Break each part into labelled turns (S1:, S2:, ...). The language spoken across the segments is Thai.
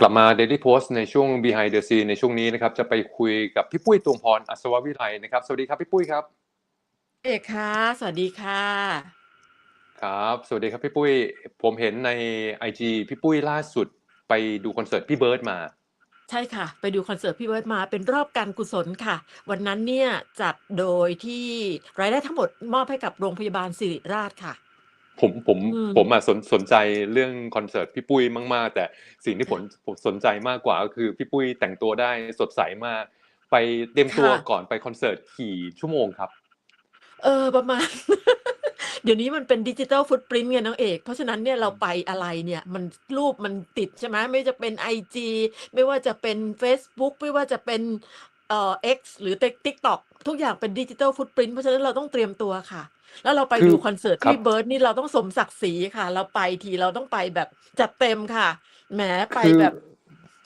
S1: กลับมา Daily Post ในช่วง Behind the Scene ในช่วงนี้นะครับ จะไปคุยกับพี่ปุ้ยตวงพรอัศววิไลนะครับ สวัสดีครับพี่ปุ้ยครับ
S2: เอกค่ะ สวัสดีค่ะ
S1: ครับ สวัสดีครับพี่ปุ้ย ผมเห็นใน IG พี่ปุ้ยล่าสุดไปดูคอนเสิร์ตพี่เบิร์ดมา
S2: ใช่ค่ะ ไปดูคอนเสิร์ตพี่เบิร์ดมาเป็นรอบการกุศลค่ะ วันนั้นเนี่ยจัดโดยที่รายได้ทั้งหมดมอบให้กับโรงพยาบาลสิริราชค่ะ
S1: ผมผม
S2: อืม
S1: ผมอะสนสนใจเรื่องคอนเสิร์ตพี่ปุ้ยมากๆ แต่สิ่งที่ผมผมสนใจมากกว่าก็คือพี่ปุ้ยแต่งตัวได้สดใสมาก ไปเตรียมตัว
S2: ค่ะ
S1: ก่อนไปคอนเสิร์ตกี่ชั่วโมงครับ
S2: เออประมาณ เดี๋ยวนี้มันเป็นดิจิ t a ลฟุตปรินต์ไงน้องเอก เพราะฉะนั้นเนี่ยเราไปอะไรเนี่ย มันรูปมันติดใช่ไหมไม่ว่าจะเป็น IG ไม่ว่าจะเป็น Facebook ไม่ว่าจะเป็นเอ่อ X หรือ TikTok ทุกอย่างเป็นดิจิ t a ลฟุตปรินต์เพราะฉะนั้นเราต้องเตรียมตัวค่ะ แล้วเราไป
S1: คือ
S2: ดูคอนเสิร์ต
S1: ครับ
S2: พี่เบิร์ดนี่เราต้องสมศักดิ์ศรีค่ะ เราไปทีเราต้องไปแบบจัดเต็มค่ะแหมไป
S1: คือ
S2: แบบ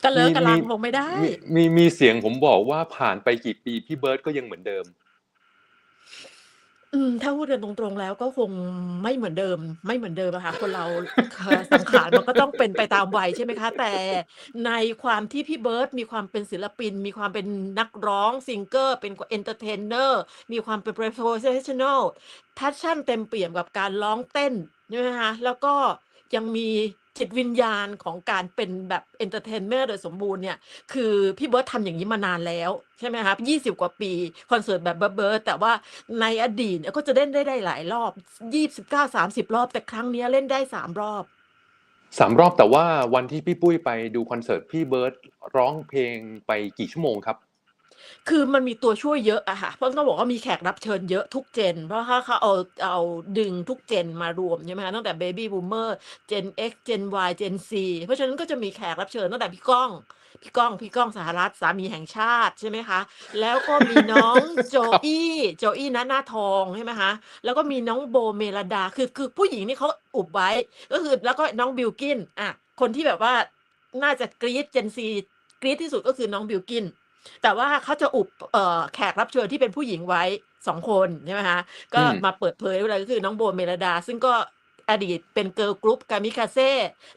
S2: กระเลอะ
S1: มี
S2: กระลัง
S1: มี
S2: คงไม่ได้
S1: มีมีมีเสียงผมบอกว่าผ่านไปกี่ปีพี่เบิร์ดก็ยังเหมือนเดิม
S2: อืม ถ้าพูดกันตรง ๆ แล้ว ก็คงไม่เหมือนเดิม ไม่เหมือนเดิมอะค่ะ คนเรา ค สังขารมันก็ต้องเป็นไปตามวัย ใช่ไหมคะ แต่ในความที่พี่เบิร์ดมีความเป็นศิลปิน มีความเป็นนักร้องซิงเกอร์เป็นเอนเตอร์เทนเนอร์ มีความเป็น professional แพชชั่นเต็มเปี่ยมกับการร้องเต้น ใช่ไหมคะ แล้วก็ยังมี จิตวิญญาณของการเป็นแบบเอนเตอร์เทนเมอร์โดยสมบูรณ์เนี่ย คือพี่เบิร์ตทำอย่างนี้มานานแล้วใช่ไหมครับยี่สิบกว่าปีคอนเสิร์ตแบบเบิร์ตแต่ว่าในอดีตเนี่ยก็จะเล่นได้ได้หลายรอบยี่สิบเก้าสามสิบรอบ แต่ครั้งนี้เล่นได้สามรอบ
S1: สามรอบแต่ว่าวันที่พี่ปุ้ยไปดูคอนเสิร์ตพี่เบิร์ดร้องเพลงไปกี่ชั่วโมงครับ
S2: คือมันมีตัวช่วยเยอะอะค่ะเพราะต้องบอกว่ามีแขกรับเชิญเยอะทุกเจน เพราะว่าเขาเอาเอาดึงทุกเจนมารวมใช่ไหมคะตั้งแต่ Baby Boomer Gen X Gen Y Gen Z เพราะฉะนั้นก็จะมีแขกรับเชิญตั้งแต่พี่ก้อง พี่ก้อง พี่ก้องสหรัฐสามีแห่งชาติใช่ไหมคะ แล้วก็มีน้องโจอี้โจอี้นะหน้าทองใช่ไหมคะแล้วก็มีน้องโบเมลดาคือคือผู้หญิงนี่เขาอุบไว้ก็คือแล้วก็น้องบิลกินอะคนที่แบบว่าน่าจะกรี๊ดเจนซีกรี๊ดที่สุดก็คือน้องบิลกิน แต่ว่าเขาจะอุบเอ่อแขกรับเชิญที่เป็นผู้หญิงไว้สองคนใช่ไหมคะก็
S1: อืม
S2: มาเปิดเผยอะไรก็คือน้องโบเมลดา ซึ่งก็อดีตเป็นเกิร์ลกรุ๊ปกามิคาเซ่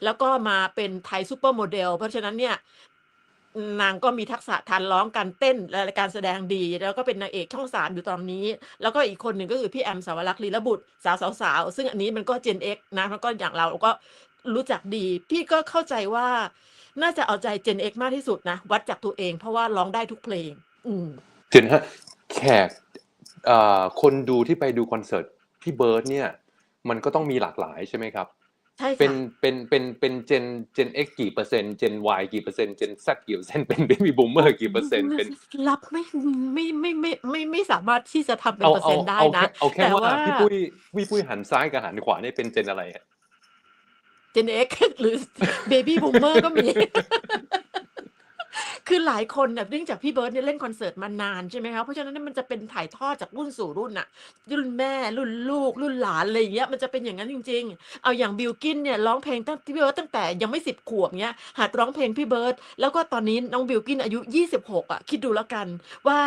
S2: แล้วก็มาเป็นไทยซูเปอร์โมเดล เพราะฉะนั้นเนี่ยนางก็มีทักษะทานร้องการเต้นและการแสดงดี แล้วก็เป็นนางเอกช่องสามอยู่ตอนนี้ แล้วก็อีกคนหนึ่งก็คือพี่แอมสาวรักษ์ลีละบุตรสาวสาวๆซึ่งอันนี้มันก็เจนเอ็กนะแล้วก็อย่างเราก็รู้จักดี พี่ก็เข้าใจว่า น่าจะเอาใจเจนเอ็กมากที่สุดนะ วัดจากตัวเองเพราะว่าร้องได้ทุกเพลง อืม
S1: เจนฮะแขกเอ่อคนดูที่ไปดูคอนเสิร์ตพี่เบิร์ดเนี่ย มันก็ต้องมีหลากหลายใช่ไหมครับ
S2: ใช่
S1: เป็น
S2: ค่ะ
S1: เป็นเป็นเป็นเจนเจน X กี่เปอร์เซ็นต์เจน Y กี่เปอร์เซ็นต์เจน Z กี่เปอร์เซ็นต์เป็น Baby Boomer กี่เปอร์เซ็นต์เป็น
S2: รับไม่ไม่ไม่ไม่ไม่ไม่สามารถที่จะทำเป็น
S1: เอา
S2: เปอร์
S1: เอา
S2: เซ็นต์ได้
S1: เอา
S2: นะ
S1: แค่เอาแค่
S2: แต่
S1: ว่า
S2: ว่า
S1: พี่ปุ้ยพี่ปุ้ยหันซ้ายกับหันขวาเนี่ยเป็นเจนอะไรฮะ
S2: เจนเอ็กหรือเบบี้บูมเมอร์ก็มี คือหลายคนเนี่ยเนื่องจากพี่เบิร์ดเนี่ยเล่นคอนเสิร์ตมานานใช่ไหมคะเพราะฉะนั้นเนี่ยมันจะเป็นถ่ายทอดจากรุ่นสู่รุ่นอะรุ่นแม่รุ่นลูก รุ่นหลานอะไรอย่างเงี้ยมันจะเป็นอย่างนั้นจริง ๆ เอาอย่างบิลกินเนี่ยร้องเพลงตั้งพี่เบิร์ดตั้งแต่ยังไม่สิบขวบเนี้ยหัดร้องเพลงพี่เบิร์ดแล้วก็ตอนนี้น้องบิลกินอายุ 26อะคิดดูแล้วกันว่า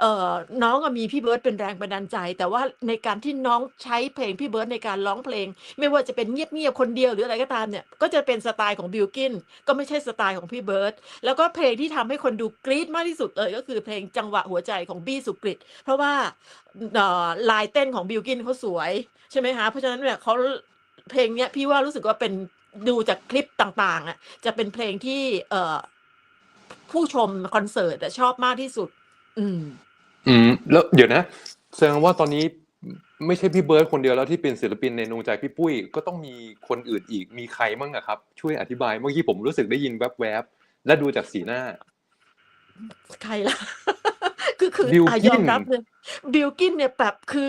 S2: เอ่อน้องมีพี่เบิร์ดเป็นแรงบันดาลใจ แต่ว่าในการที่น้องใช้เพลงพี่เบิร์ดในการร้องเพลง ไม่ว่าจะเป็นเงียบๆคนเดียวหรืออะไรก็ตามเนี่ยก็จะเป็นสไตล์ของบิลกินก็ไม่ใช่สไตล์ของพี่เบิร์ดแล้วก็เพลงที่ทำให้คนดูกรี๊ดมากที่สุดเลยก็คือเพลงจังหวะหัวใจของบี้สุกฤตเพราะว่าลายเต้นของบิลกินเขาสวยใช่ไหมคะเพราะฉะนั้นเนี่ยเขาเพลงเนี้ยพี่ว่ารู้สึกว่าเป็นดูจากคลิปต่างๆอะจะเป็นเพลงที่เอ่อผู้ชมคอนเสิร์ตอะชอบมากที่สุด อืม
S1: อืม แล้วเดี๋ยวนะแสดงว่าตอนนี้ไม่ใช่พี่เบิร์ดคนเดียวแล้วที่เป็นศิลปินในดวงใจพี่ปุ้ยก็ต้องมีคนอื่นอีกมีใครบ้างอะครับ ช่วยอธิบายเมื่อกี้ผมรู้สึกได้ยินแวบๆ และดูจากสีหน้า
S2: ใครล่ะ คือคือ
S1: บิล
S2: อะ
S1: กิ้
S2: ยอนมรับเลยบิลกินเนี่ยแบบคือ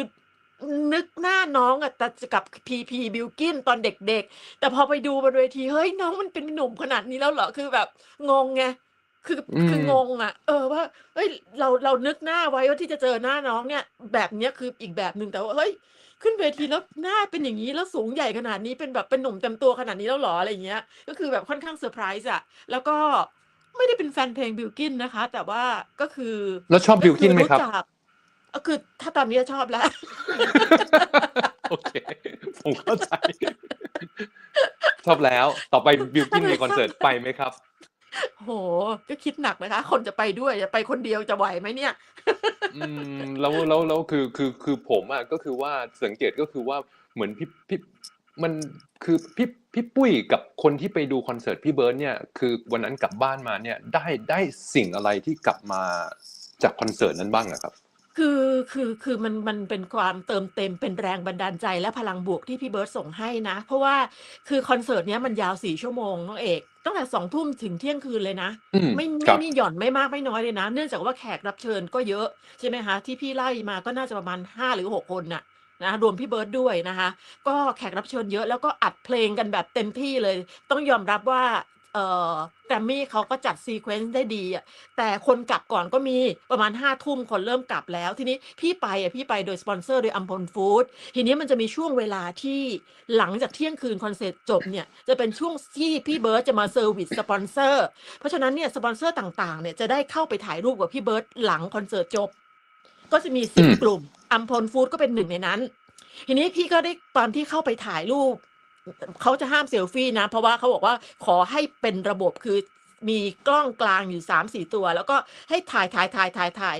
S2: นึกหน้าน้องอะแต่กับพีพีบิลกินตอนเด็กๆ แต่พอไปดูบนเวทีเฮ้ยน้องมันเป็นหนุ่มขนาดนี้แล้วเหรอ คือแบบงงไงคือ
S1: อืม
S2: คืองงอะเออว่าเฮ้ยเราเรานึกหน้าไว้ว่าที่จะเจอหน้าน้องเนี่ย แบบเนี้ยคืออีกแบบหนึ่งแต่ว่าเฮ้ย ขึ้นเวทีแล้วหน้าเป็นอย่างนี้แล้วสูงใหญ่ขนาดนี้เป็นแบบเป็นหนุ่มเต็มตัวขนาดนี้แล้วเหรออะไรอย่างเงี้ย ก็คือแบบค่อนข้างเซอร์ไพรส์อะแล้วก็ไม่ได้เป็นแฟนเพลงบิลกินนะคะ แต่ว่าก็คือ
S1: แล้วชอบบิลกินไหมครับ
S2: จักก็คือถ้าตอนนี้ชอบแล้ว
S1: โอเค ผมเข้าใจ ชอบแล้วต่อไปบิลกินมีคอนเสิร์ตไปไหมครับ
S2: โอ้โฮ ก็คิดหนักนะคะ คนจะไปด้วย จะไปคนเดียวจะไหวไหมเนี่ย?
S1: อืม แล้ว แล้ว แล้วคือ คือ คือผมอะ ก็คือว่า สังเกตก็คือว่า เหมือนพี่ พี่ มัน คือพี่ พี่ปุ้ยกับคนที่ไปดูคอนเสิร์ตพี่เบิร์ดเนี่ย คือวันนั้นกลับบ้านมาเนี่ย ได้ ได้สิ่งอะไรที่กลับมาจากคอนเสิร์ตนั้นบ้างอะครับ?
S2: คือ คือ คือมัน มันเป็นความเติมเต็ม เป็นแรงบันดาลใจ และพลังบวกที่พี่เบิร์ดส่งให้นะ เพราะว่า คือคอนเสิร์ตเนี้ยมันยาว 4 ชั่วโมง น้องเอก ตั้งแต่20:00ถึงเที่ยงคืนเลยนะ
S1: อืม
S2: ไม่
S1: ครั
S2: ไม่
S1: บ
S2: มีหย่อนไม่มากไม่น้อยเลยนะ เนื่องจากว่าแขกรับเชิญก็เยอะใช่ไหมคะที่พี่ไล่มาก็น่าจะประมาณ5หรือ6คนน่ะนะรวมพี่เบิร์ดด้วยนะคะ ก็แขกรับเชิญเยอะแล้วก็อัดเพลงกันแบบเต็มที่เลย ต้องยอมรับว่า เอ่อ Grammy เขาก็จัด sequence ได้ดีอะแต่คนกลับก่อนก็มีประมาณ5:00คนเริ่มกลับแล้ว ทีนี้พี่ไปอะพี่ไปโดยสปอนเซอร์โดยอัมพลฟูดทีนี้มันจะมีช่วงเวลาที่หลังจากเที่ยงคืนคอนเสิร์ตจบเนี่ยจะเป็นช่วงที่พี่เบิร์ดจะมาเซอร์วิซสปอนเซอร์เพราะฉะนั้นเนี่ยสปอนเซอร์ต่างๆเนี่ยจะได้เข้าไปถ่ายรูปกับพี่เบิร์ดหลังคอนเสิร์ตจบ ก็จะมี
S1: อื
S2: 10
S1: ม
S2: กลุ่มอัมพลฟูดก็เป็นหนึ่งในนั้น ทีนี้พี่ก็ได้ตอนที่เข้าไปถ่ายรูป เขาจะห้ามเซลฟีนะ เพราะว่าเขาบอกว่าขอให้เป็นระบบคือมีกล้องกลางอยู่3-4ตัว แล้วก็ให้ถ่าย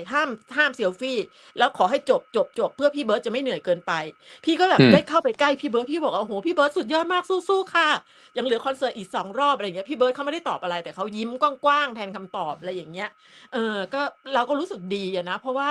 S2: ๆๆๆๆห้ามห้ามเซลฟีแล้วขอให้จบๆๆเพื่อพี่เบิร์ดจะไม่เหนื่อยเกินไป พี่ก็แบ
S1: อื
S2: บ
S1: ม
S2: ได้เข้าไปใกล้พี่เบิร์ดพี่บอกว่า"โอ้โฮพี่เบิร์ดสุดยอดมากสู้ๆค่ะ ยังเหลือคอนเสิร์ตอีก2รอบ"อะไรอย่างเงี้ยพี่เบิร์ดเขาไม่ได้ตอบอะไรแต่เขายิ้มกว้างๆแทนคำตอบอะไรอย่างเงี้ยเออก็เราก็รู้สึกดีอะนะ เพราะว่า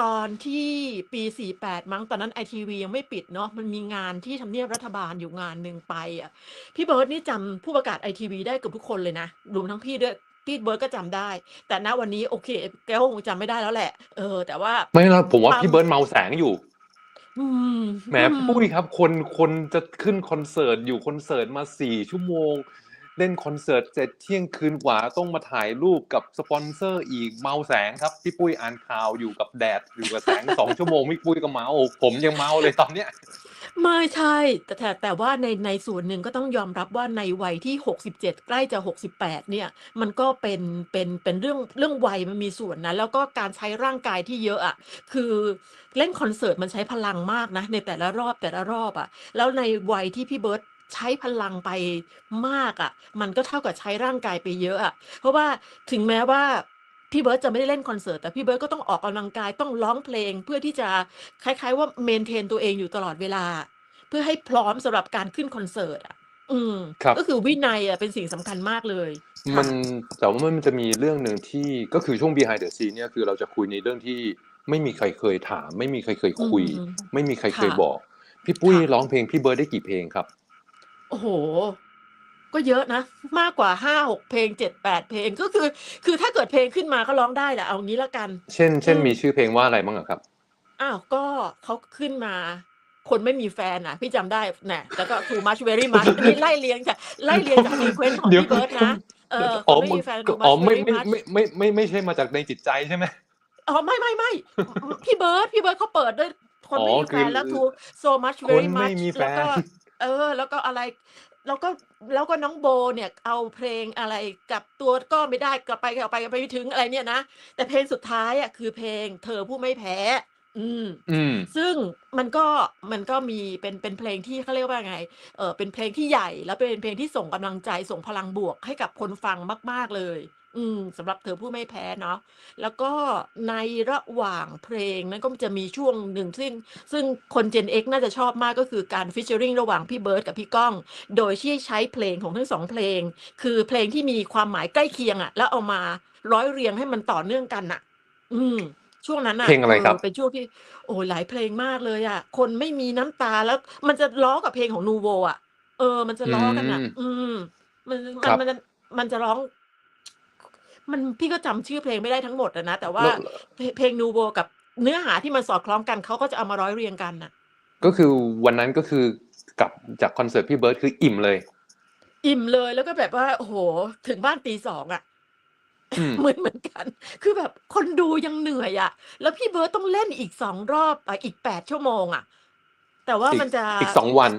S2: ตอนที่ปี 48 มั้งตอนนั้นไอทีวียังไม่ปิดเนาะมันมีงานที่ทำเนียบรัฐบาลอยู่งานหนึ่งไปอะพี่เบิร์ดนี่จำผู้ประกาศไอทีวีได้เกือบทุกคนเลยนะรวมทั้งพี่ด้วยพี่เบิร์ดก็จำได้ แต่ณวันนี้โอเค แกก็คงจำไม่ได้แล้วแหละ เออ แต่ว่า
S1: ไม่นะผมว่า
S2: ความ
S1: พี่เบิร์ดเมาแสงอยู่
S2: อืม
S1: แหม
S2: อื
S1: พี่
S2: ม
S1: ปุ้ยครับ คนคนจะขึ้นคอนเสิร์ตอยู่คอนเสิร์ตมา4ชั่วโมง เล่นคอนเสิร์ตเสร็จเที่ยงคืนกว่าต้องมาถ่ายรูปกับสปอนเซอร์อีกเมาแสงครับพี่ปุ้ยอ่านข่าวอยู่กับแดดอยู่กับแสง2ชั่วโมงพี่ปุ้ยก็เมาผมยังเมาเลยตอนเนี้ย
S2: ไม่ใช่ แต่แต่แต่ว่าในในส่วนหนึ่งก็ต้องยอมรับว่าในวัยที่ 67 ใกล้จะ 68 เนี่ย มันก็เป็นเป็นเป็นเรื่องเรื่องวัยมันมีส่วนนะแล้วก็การใช้ร่างกายที่เยอะอะคือเล่นคอนเสิร์ตมันใช้พลังมากนะในแต่ละรอบแต่ละรอบอะแล้วในวัยที่พี่เบิร์ด ใช้พลังไปมากอะมันก็เท่ากับใช้ร่างกายไปเยอะอะเพราะว่าถึงแม้ว่าพี่เบิร์ดจะไม่ได้เล่นคอนเสิร์ตแต่พี่เบิร์ดก็ต้องออกกำลังกายต้องร้องเพลง เพื่อที่จะคล้าย ๆ ว่า maintain ตัวเองอยู่ตลอดเวลา เพื่อให้พร้อมสำหรับการขึ้นคอนเสิร์ตอะอืม
S1: ครับ
S2: ก็คือวินัยอะเป็นสิ่งสำคัญมากเลยค
S1: มั่ะนแต่ว่ามันจะมีเรื่องหนึ่งที่ก็คือช่วง behind the scene เนี่ยคือเราจะคุยในเรื่องที่ไม่มีใครเคยถาม ไม่มีใครเคย
S2: อื
S1: คุย
S2: ม
S1: ไม่มีใคร
S2: ค
S1: เค่ยะบอก พี่ปุ้ย
S2: ค่ะ
S1: ร้องเพลงพี่เบิร์ดได้กี่เพลงครับ?
S2: โอ้โฮก็เยอะนะ มากกว่า5-6เพลง7-8เพลงก็คือ คือถ้าเกิดเพลงขึ้นมาก็ร้องได้แหละเอางี้แล้วกัน
S1: เช่น เช่น
S2: อืม
S1: มีชื่อเพลงว่าอะไรบ้างอะครับ?
S2: อ้าวก็เขาขึ้นมา คนไม่มีแฟนอะพี่จำได้แหน่แล้วก็ too much very much อันนี้ไล่เรียงจากไล่เรียงจาก sequence ของ
S1: เดี๋ยว
S2: พี่เบิร์ดนะเออค
S1: อ๋อน
S2: ไม่
S1: มัน
S2: มีแฟน
S1: ก็
S2: too
S1: อ๋อ
S2: much
S1: ไม่
S2: very
S1: ไม่
S2: much
S1: ไม่ไม่ไม่ไม่ใช่มาจากในจิตใจใช่ไหม?
S2: อ๋อไม่ๆๆอพี่เบิร์ดพี่เบิร์ดเขาเปิดด้วยค
S1: อ๋
S2: น
S1: อ
S2: ไม่มี
S1: คื
S2: แฟ
S1: อน
S2: แล้ว too so much
S1: คน
S2: very
S1: ไม่
S2: much
S1: มีแฟ
S2: แล้วก็
S1: น
S2: เออ แล้วก็อะไร แล้วก็แล้วก็น้องโบเนี่ยเอาเพลงอะไรกลับตัวก็ไม่ได้กลับไปกลับไปไม่ถึงอะไรเนี่ยนะแต่เพลงสุดท้ายอะคือเพลงเธอผู้ไม่แพ้ อืม
S1: อืม
S2: ซึ่งมันก็มันก็มีเป็นเป็นเพลงที่เขาเรียกว่าไง เอ่อเป็นเพลงที่ใหญ่ แล้วเป็นเพลงที่ส่งกำลังใจส่งพลังบวกให้กับคนฟังมาก ๆเลย อืมสำหรับเธอผู้ไม่แพ้เนาะแล้วก็ในระหว่างเพลงนั้นก็จะมีช่วงหนึ่งซึ่ง ซึ่งคน Gen X น่าจะชอบมากก็คือการ featuring ระหว่างพี่เบิร์ดกับพี่ก้อง โดยที่ใช้เพลงของทั้ง2เพลง คือเพลงที่มีความหมายใกล้เคียงอะแล้วเอามาร้อยเรียงให้มันต่อเนื่องกันน่ะอืม ช่วงนั้นน่ะ
S1: เพลงอะไร
S2: เอ
S1: ครั
S2: อ
S1: บ?
S2: เป็นช่วงที่ โอ้โฮหลายเพลงมากเลยอะคนไม่มีน้ำตาแล้ว มันจะล้อกับเพลงของ Nuvo อะเออ มันจะ
S1: อื
S2: ล้อกันน่ะ
S1: ม
S2: อืม มัน
S1: ค
S2: มัน
S1: รับ
S2: มันจะมันจะร้อง มันพี่ก็จำชื่อเพลงไม่ได้ทั้งหมดอะนะ แต่ว่า
S1: แล้ว
S2: เพลงเพลง Nuvo กับเนื้อหาที่มันสอดคล้องกันเขาก็จะเอามาร้อยเรียงกันน่ะ
S1: ก็คือวันนั้นก็คือกลับจากคอนเสิร์ตพี่เบิร์ดคืออิ่มเลย
S2: อิ่มเลยแล้วก็แบบว่าโอ้โฮถึงบ้านตี2อะ
S1: อืม
S2: เหมือนเหมือนกัน คือแบบคนดูยังเหนื่อยอะแล้วพี่เบิร์ดต้องเล่นอีก2รอบอ่าอีก8ชั่วโมงอะแต่ว่า
S1: อี
S2: มั
S1: ก
S2: นจะ
S1: อีก2วัน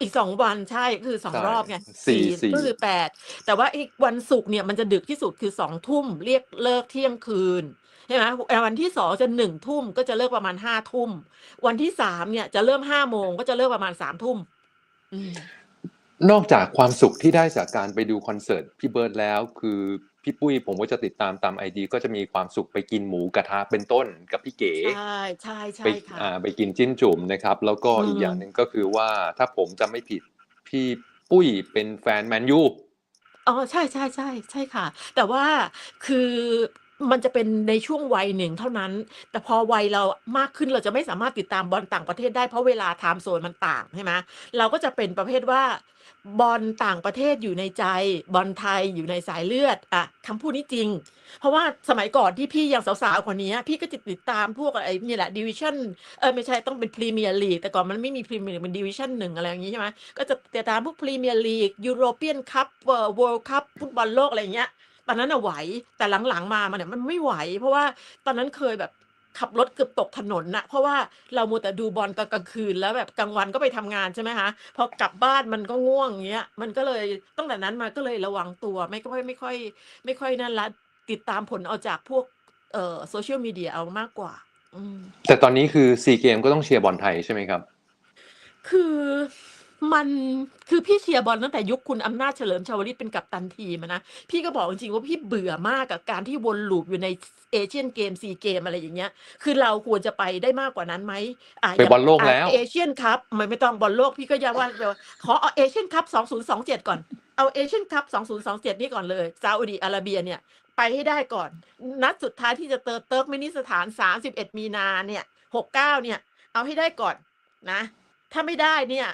S2: อีก2วันใช่คือ
S1: ใช่
S2: 2รอบไง
S1: สี่
S2: 4
S1: สี่
S2: ก็คือ8แต่ว่าไอ้วันศุกร์เนี่ยมันจะดึกที่สุดคือ2ทุ่มเรียกเลิกเที่ยงคืนใช่ไหมอ่าวันที่2จะ1ทุ่มก็จะเลิกประมาณ5ทุ่ม วันที่3เนี่ยจะเริ่ม5โมงก็จะเลิกประมาณ3ทุ่มอืม
S1: นอกจากความสุขที่ได้จากการไปดูคอนเสิร์ตพี่เบิร์ดแล้วคือ พี่ปุ้ยผมก็จะติดตามตามไอดีก็จะมีความสุขไปกินหมูกระทะเป็นต้นกับพี่เก๋
S2: ใช่ใช่ใช่
S1: ไป
S2: ค่ะ
S1: อ่าไปกินจิ้นจุ่มนะครับ แล้วก็
S2: อืม
S1: อีกอย่างหนึ่งก็คือว่าถ้าผมจำไม่ผิดพี่ปุ้ยเป็นแฟนแมนยู
S2: อ๋อใช่ใช่ใช่ใช่ค่ะ แต่ว่าคือมันจะเป็นในช่วงวัยหนึ่งเท่านั้น แต่พอวัยเรามากขึ้นเราจะไม่สามารถติดตามบอลต่างประเทศได้เพราะเวลาไทม์โซนมันต่างใช่ไหมเราก็จะเป็นประเภทว่า บอลต่างประเทศอยู่ในใจ บอลไทยอยู่ในสายเลือดอะคำพูดนี้จริง เพราะว่าสมัยก่อนที่พี่ยังสาวๆกว่านี้ พี่ก็จะติดตามพวกไอ้นี่แหละดิวิชั่นเออไม่ใช่ต้องเป็นพรีเมียร์ลีกแต่ก่อนมันไม่มีพรีเมียร์เป็นดิวิชั่นหนึ่งอะไรอย่างนี้ใช่ไหมก็จะติดตามพวกพรีเมียร์ลีกยูโรเปียนคัพเวิลด์คัพฟุตบอลโลกอะไรอย่างเงี้ยตอนนั้นอะไหวแต่หลังๆมามันเนี่ยมันไม่ไหว เพราะว่าตอนนั้นเคยแบบ ขับรถเกือบตกถนนน่ะเพราะว่าเรามัวแต่ดูบอลตอนกลางคืนแล้วแบบกลางวันก็ไปทำงานใช่ไหมคะพอกลับบ้านมันก็ง่วงอย่างเงี้ย มันก็เลยตั้งแต่นั้นมาก็เลยระวังตัว ไม่ค่อยไม่ค่อย ไม่ค่อยนั่นละติดตามผลเอาจากพวกเอ่อโซเชียลมีเดียเอามากกว่าอืม
S1: แต่ตอนนี้คือซีเกมก็ต้องเชียร์บอลไทยใช่ไหมครับ
S2: คือ มันคือพี่เชียร์บอลตั้งแต่ยุคคุณอำนาจเฉลิมชวลิตเป็นกัปตันทีมอะนะพี่ก็บอกจริงๆว่าพี่เบื่อมากกับการที่วนลูปอยู่ในเอเชียนเกมซีเกมอะไรอย่างเงี้ย คือเราควรจะไปได้มากกว่านั้นไหมอะ
S1: ไปบอลโลกแล้ว
S2: เอเชียนคัพไม่ไม่ต้องบอลโลกพี่ก็ยังว่าเดี๋ยวขอเอาเอเชียนคัพ2027ก่อนเอาเอเชียนคัพ2027นี่ก่อนเลยซาอุดีอาระเบียเนี่ยไปให้ได้ก่อน นัดสุดท้ายที่จะเติร์เติร์กมินิสถาน31มีนาเนี่ย69เนี่ย เอาให้ได้ก่อนนะ ถ้าไม่ได้เนี่ย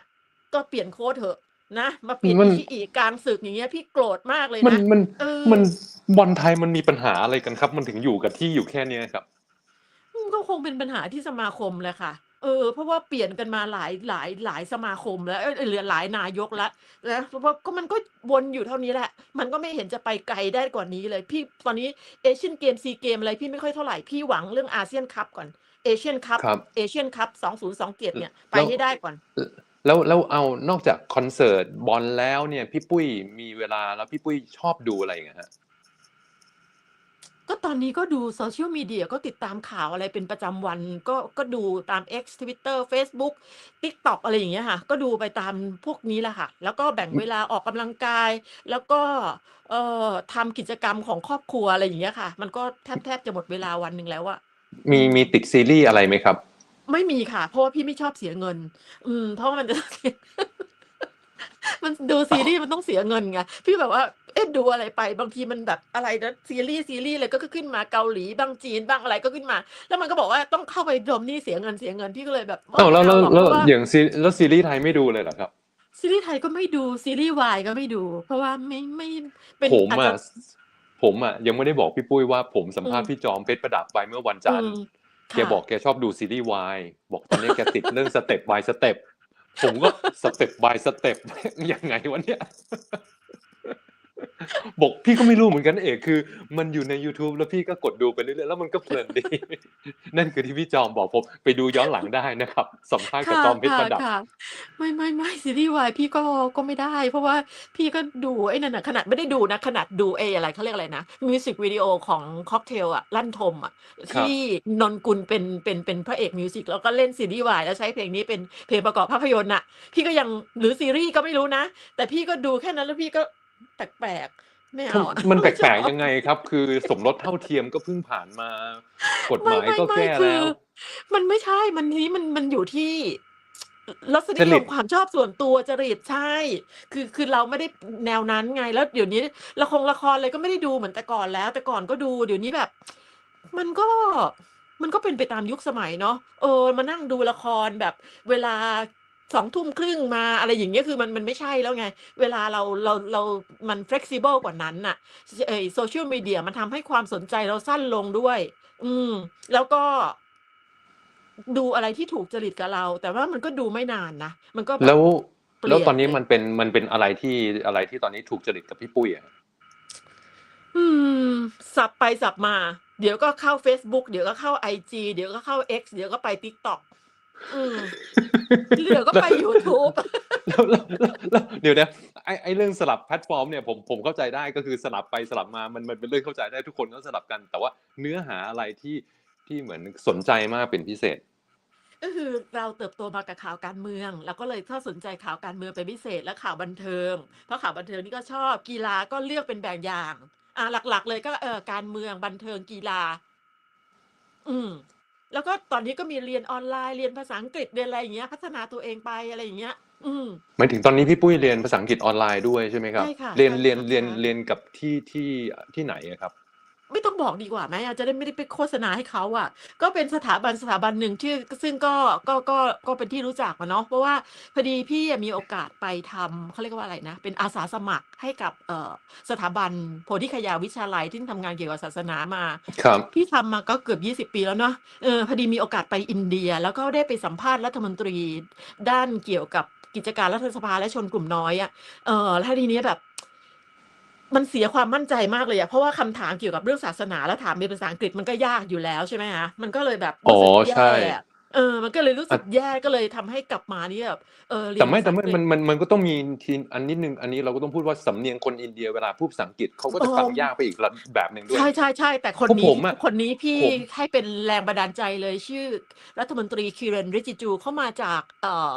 S2: ก็เปลี่ยนโค้ดเถอะนะมาเปลี่ยน
S1: มัน
S2: อิชิอิกลางศึกอย่างเงี้ยพี่โกรธมากเลย
S1: มัน
S2: นะ
S1: มัน
S2: เออ
S1: มันบอลไทยมันมีปัญหาอะไรกันครับ มันถึงอยู่กับที่อยู่แค่เนี้ยครับ
S2: อืมก็คงเป็นปัญหาที่สมาคมแหละค่ะ เออ เพราะว่าเปลี่ยนกันมาหลายหลายหลายสมาคมแล้วเอ้ยเหลือหลายนายกแล้วแล้วเพราะว่าก็มันก็วนอยู่เท่านี้แหละ มันก็ไม่เห็นจะไปไกลได้กว่านี้เลย พี่ตอนนี้เอเชียนเกมซีเกมอะไรพี่ไม่ค่อยเท่าไหร่พี่หวังเรื่องอาเซียนคัพก่อนเอเชียนคัพ
S1: ครับ
S2: เอเชียนคัพ2027เนี่ยไป
S1: แล้ว
S2: ให้ได้ก่อน
S1: แล้วแล้วเอานอกจากคอนเสิร์ตบอลแล้วเนี่ยพี่ปุ้ยมีเวลาแล้วพี่ปุ้ยชอบดูอะไรอย่างเงี้ยฮะ
S2: ก็ตอนนี้ก็ดูโซเชียลมีเดียก็ติดตามข่าวอะไรเป็นประจำวัน ก็ก็ดูตาม X Twitter Facebook TikTok อะไรอย่างเงี้ยค่ะ ก็ดูไปตามพวกนี้แหละค่ะ แล้วก็แบ่งเวลาออกกำลังกาย แล้วก็เอ่อทำกิจกรรมของครอบครัวอะไรอย่างเงี้ยค่ะ มันก็แทบแทบจะหมดเวลาวันหนึ่งแล้วอะ
S1: มีมีติดซีรีส์อะไรไหมครับ
S2: ไม่มีค่ะ เพราะว่าพี่ไม่ชอบเสียเงิน อืม เพราะว่ามันจะมันดูซีรีส์มันต้องเสียเงินไง พี่แบบว่า เอ๊ะดูอะไรไป บางทีมันแบบอะไรนะซีรีส์ซีรีส์อะไรก็ขึ้นมาเกาหลีบ้างจีนบ้างอะไรก็ขึ้นมา แล้วมันก็บอกว่าต้องเข้าไปดมนี่เสียเงินเสียเงินพี่ก็เลยแบบ
S1: เอ้าแล้วแล้ว
S2: ไม่เอาหรอก
S1: แล้ว
S2: เพราะว่า
S1: อย่างซีแล้วซีรีส์ไทยไม่ดูเลยเหรอครับ
S2: ซีรีส์ไทยก็ไม่ดู ซีรีส์วายก็ไม่ดู เพราะว่าไม่ไม่เป็น
S1: ผม
S2: อาจ
S1: อะ
S2: จะ
S1: ผมอะยังไม่ได้บอกพี่ปุ้ยว่าผมสัมภาษ
S2: อื
S1: ณ์
S2: ม
S1: พี่จอมเพชรประดับไปเมื่อวันจันทร์
S2: อืม
S1: แก
S2: ค่ะ
S1: บอกแกชอบดูซีรีส์วายบอกตอนนี้แกติดเรื่องสเต็ปบายสเต็ปผมก็สเต็ปบายสเต็ปยังไงวะเนี่ย บอกพี่ก็ไม่รู้เหมือนกันเอกคือ มันอยู่ใน YouTube แล้วพี่ก็กดดูไปเรื่อยๆแล้วมันก็เพลินดี นั่นคือที่พี่จอมบอกผมไปดูย้อนหลังได้นะครับสัมภาษณ์กับ
S2: ค่ะ
S1: จอมเพชร
S2: ค่ะ
S1: ประดับ
S2: ค่ะไม่ไม่ไม่ซีรีส์วายพี่ก็ก็ไม่ได้ เพราะว่าพี่ก็ดูไอ้นั่นน่ะขนาดไม่ได้ดูนะขนาดดูเออะไรเขาเรียกอะไรนะมิวสิกวิดีโอของค็อกเทลอะลั่นทมอะ
S1: ครับ
S2: ที่นนกุลเป็นเป็นเป็นพระเอกมิวสิกแล้วก็เล่นซีรีส์วายแล้วใช้เพลงนี้เป็นเพลงประกอบภาพยนตร์น่ะพี่ก็ยังหรือซีรีส์ก็ไม่รู้นะ แต่พี่ก็ดูแค่นั้นแล้วพี่ก็ แปลกๆไม่เอาอะ
S1: มันแป
S2: ไม่ช
S1: ล
S2: อกบ
S1: ๆยังไงครับ คือสมรสเท่าเทียมก็เพิ่งผ่านมากฎห
S2: ไม่
S1: มาย
S2: ไม่
S1: ก็
S2: ไม่
S1: แก้
S2: คื
S1: แล้
S2: อ
S1: ว
S2: มันไม่ใช่มันนี้มันมันอยู่ที่รสนิ
S1: จ
S2: ย
S1: ริ
S2: ม
S1: ต
S2: ความชอบส่วนตัวจริตใช่ คือคือเราไม่ได้แนวนั้นไงแล้วเดี๋ยวนี้ละครละครอะไรก็ไม่ได้ดูเหมือนแต่ก่อนแล้ว แต่ก่อนก็ดูเดี๋ยวนี้แบบ มันก็มันก็เป็นไปตามยุคสมัยเนาะเออมานั่งดูละครแบบเวลา สองทุ่มครึ่งมาอะไรอย่างเงี้ยคือมันมันไม่ใช่แล้วไง เวลาเราเราเรามัน flexible กว่านั้นน่ะเอโซเชียลมีเดียมันทำให้ความสนใจเราสั้นลงด้วย อืม แล้วก็ ดูอะไรที่ถูกจริตกับเรา แต่ว่ามันก็ดูไม่นานนะ มันก็แบ
S1: แล้
S2: บ
S1: ว
S2: เป
S1: แล้ว
S2: ลี่ย
S1: ตอนนนี้
S2: ไป
S1: มันเป็นมันเป็นอะไรที่อะไรที่ตอนนี้ถูกจริตกับพี่ปุ้ยอะ
S2: อืม สับไปสับมา เดี๋ยวก็เข้า Facebook เดี๋ยวก็เข้า IG เดี๋ยวก็เข้า X เดี๋ยวก็ไป TikTok อืมเดี๋ยวก็ไป YouTube
S1: แล้วแล้วแล้วแล้วเดี๋ยวนะไอไอเรื่องสลับแพลตฟอร์มเนี่ยผมผมเข้าใจได้ก็คือสลับไปสลับมามันมันเป็นเรื่องเข้าใจได้ทุกคนก็สลับกัน แต่ว่าเนื้อหาอะไรที่ที่เหมือนสนใจมากเป็นพิเศษ
S2: ก็คือเราเติบโตมากับข่าวการเมืองเราก็เลยถ้าสนใจข่าวการเมืองเป็นพิเศษและข่าวบันเทิง เพราะข่าวบันเทิงนี่ก็ชอบกีฬาก็เลือกเป็นแบบอย่าง อ่าหลัก ๆ เลยก็เออการเมืองบันเทิงกีฬา อืม แล้วก็ตอนนี้ก็มีเรียนออนไลน์เรียนภาษาอังกฤษเรียนอะไรอย่างเงี้ย พัฒนาตัวเองไปอะไรอย่างเงี้ย อืม
S1: หมายถึงตอนนี้พี่ปุ้ยเรียนภาษาอังกฤษออนไลน์ด้วยใช่ไหมครับ
S2: ใช่ค่ะ
S1: เรียน
S2: ใช่
S1: เรียน
S2: ค่ะ
S1: เรียน
S2: ใช่
S1: เรียนกับที่ที่ที่ไหนอะครับ
S2: ไม่ต้องบอกดีกว่าไหมอาจจะได้ไม่ได้ไปโฆษณาให้เขาอะ ก็เป็นสถาบันสถาบันหนึ่งที่ซึ่งก็ก็ก็ก็เป็นที่รู้จักอะเนาะเพราะว่าพอดีพี่อะมีโอกาสไปทำเขาเรียกว่าอะไรนะ เป็นอาสาสมัครให้กับเอ่อสถาบันโพธิคยาวิชาลัยที่ทำงานเกี่ยวกับศาสนามา
S1: ครับ
S2: พี่ทำมาก็เกือบ 20 ปีแล้วเนาะเออพอดีมีโอกาสไปอินเดีย แล้วก็ได้ไปสัมภาษณ์รัฐมนตรีด้านเกี่ยวกับกิจการรัฐสภาและชนกลุ่มน้อยอะ่ะเออแล้วทีเนี้ยแบบ มันเสียความมั่นใจมากเลยอะเพราะว่าคำถามเกี่ยวกับเรื่องศาสนาแล้วถามเป็นภาษาอังกฤษมันก็ยากอยู่แล้วใช่ไหมคะมันก็เลยแบบ
S1: อ๋อ
S2: รู้สึก
S1: ใช่
S2: แย่อะเออ มันก็เลยรู้สึกแย่ก็เลยทำให้กลับมานี่แบบเออเรีย
S1: แต่
S2: น
S1: ไม่
S2: ภา
S1: แต่
S2: ษาอั
S1: ไม่
S2: งกฤษ
S1: มันมันมันก็ต้องมีทีอันนิดนึงอันนี้เราก็ต้องพูดว่าสำเนียงคนอินเดียเวลาพูดภาษาอังกฤษเขาก็จะ
S2: เออ
S1: ฟังยากไปอีกระแบบหนึ่งด้วย
S2: ใช่ใช่ใช่แต่คน
S1: เพราะ
S2: นี้
S1: ผมอะ
S2: คนนี้พี่
S1: ผม
S2: ให้เป็นแรงบันดาลใจเลยชื่อ รัฐมนตรีคิเรนริจิจูเข้ามาจากเอ่อ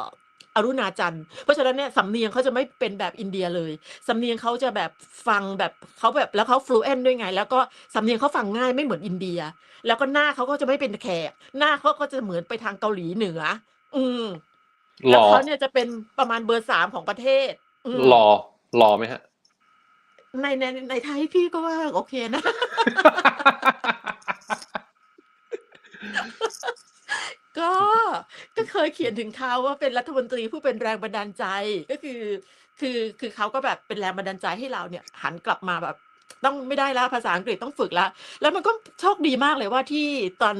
S2: อรุณาจันทร์เพราะฉะนั้นเนี่ยสำเนียงเขาจะไม่เป็นแบบอินเดียเลยสำเนียงเขาจะแบบฟังแบบเขาแบบแล้วเขาฟลูเอนด้วยไง แล้วก็สำเนียงเขาฟังง่ายไม่เหมือนอินเดีย แล้วก็หน้าเขาก็จะไม่เป็นแขก หน้าเขาก็จะเหมือนไปทางเกาหลีเหนือ อืม
S1: ห
S2: แล้ว
S1: ล่อ
S2: เขาเนี่ยจะเป็นประมาณเบอร์สามของประเทศอืม
S1: หล่อหล่อไหมฮะ
S2: ในในในไทยพี่ก็ว่า โอเคนะ ก็ ก็เคยเขียนถึงเขาว่าเป็นรัฐมนตรีผู้เป็นแรงบันดาลใจ ก็คือ คือ คือเขาก็แบบเป็นแรงบันดาลใจให้เราเนี่ย หันกลับมาแบบต้องไม่ได้แล้วภาษาอังกฤษต้องฝึกแล้ว แล้วมันก็โชคดีมากเลยว่าที่ตอน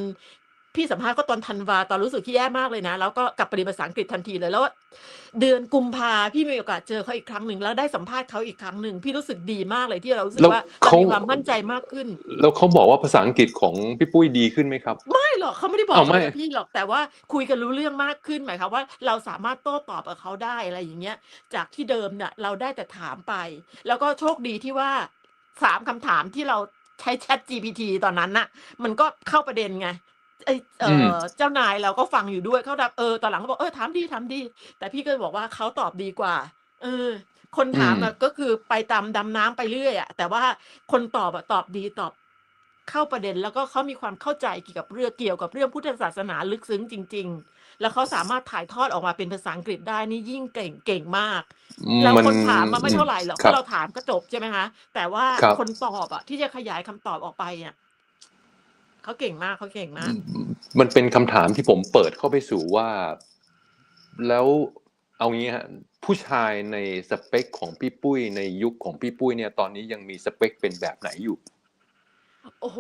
S2: พี่สัมภาษณ์ก็ตอนธันวาตอนรู้สึกที่แย่มากเลยนะ แล้วก็กลับไปเรียนภาษาอังกฤษทันทีเลยแล้วเดือนกุมภาพี่มีโอกาสเจอเขาอีกครั้งหนึ่งแล้วได้สัมภาษณ์เขาอีกครั้งหนึ่งพี่รู้สึกดีมากเลยที่เรารู้สึก
S1: แล้ว
S2: ว่าเรา
S1: เขา
S2: มีความมั่นใจมากขึ้น
S1: แล้วเขาบอกว่าภาษาอังกฤษของพี่ปุ้ยดีขึ้นไหมครับ
S2: ไม่หรอกเขาไม่ได้บอก
S1: อ้าวไม่
S2: กับพี่หรอกแต่ว่าคุยกันรู้เรื่องมากขึ้นหมายความว่า เราสามารถโต้ตอบกับเขาได้อะไรอย่างเงี้ย จากที่เดิมเนี่ยเราได้แต่ถามไป แล้วก็โชคดีที่ว่าสามคำถามที่เราใช้ Chat GPT ตอนนั้นน่ะ มันก็เข้าประเด็นไง ไอเอ
S1: อืม
S2: อเจ้านายเราก็ฟังอยู่ด้วยเขาแบบเออตอนหลังเขาบอกเออถามดีถามดี แต่พี่ก็บอกว่าเขาตอบดีกว่า เออ คนถามอะก็คือไปตามดำน้ำไปเรื่อยอะแต่ว่าคนตอบอะตอบดีตอบเข้าประเด็นแล้วก็เขามีความเข้าใจเกี่ยวกับเรื่องเกี่ยวกับเรื่องพุทธศาสนาลึกซึ้งจริง ๆ แล้วเขาสามารถถ่ายทอดออกมาเป็นภาษาอังกฤษได้นี่ยิ่งเก่งเก่งมากแล้ว
S1: มัน
S2: คนถามมาไม่เท่าไหร่หรอก
S1: ครับ
S2: เราถามก็จบใช่ไหมคะแต่ว่า
S1: ครับ
S2: คนตอบอะที่จะขยายคำตอบออกไปอะ เขาเก่งมากเขาเก่งมาก
S1: มันเป็นคำถามที่ผมเปิดเข้าไปสู่ว่า แล้วเอางี้ฮะผู้ชายในสเปคของพี่ปุ้ยในยุคของพี่ปุ้ยเนี่ย ตอนนี้ยังมีสเปคเป็นแบบไหนอยู่
S2: โอ้โห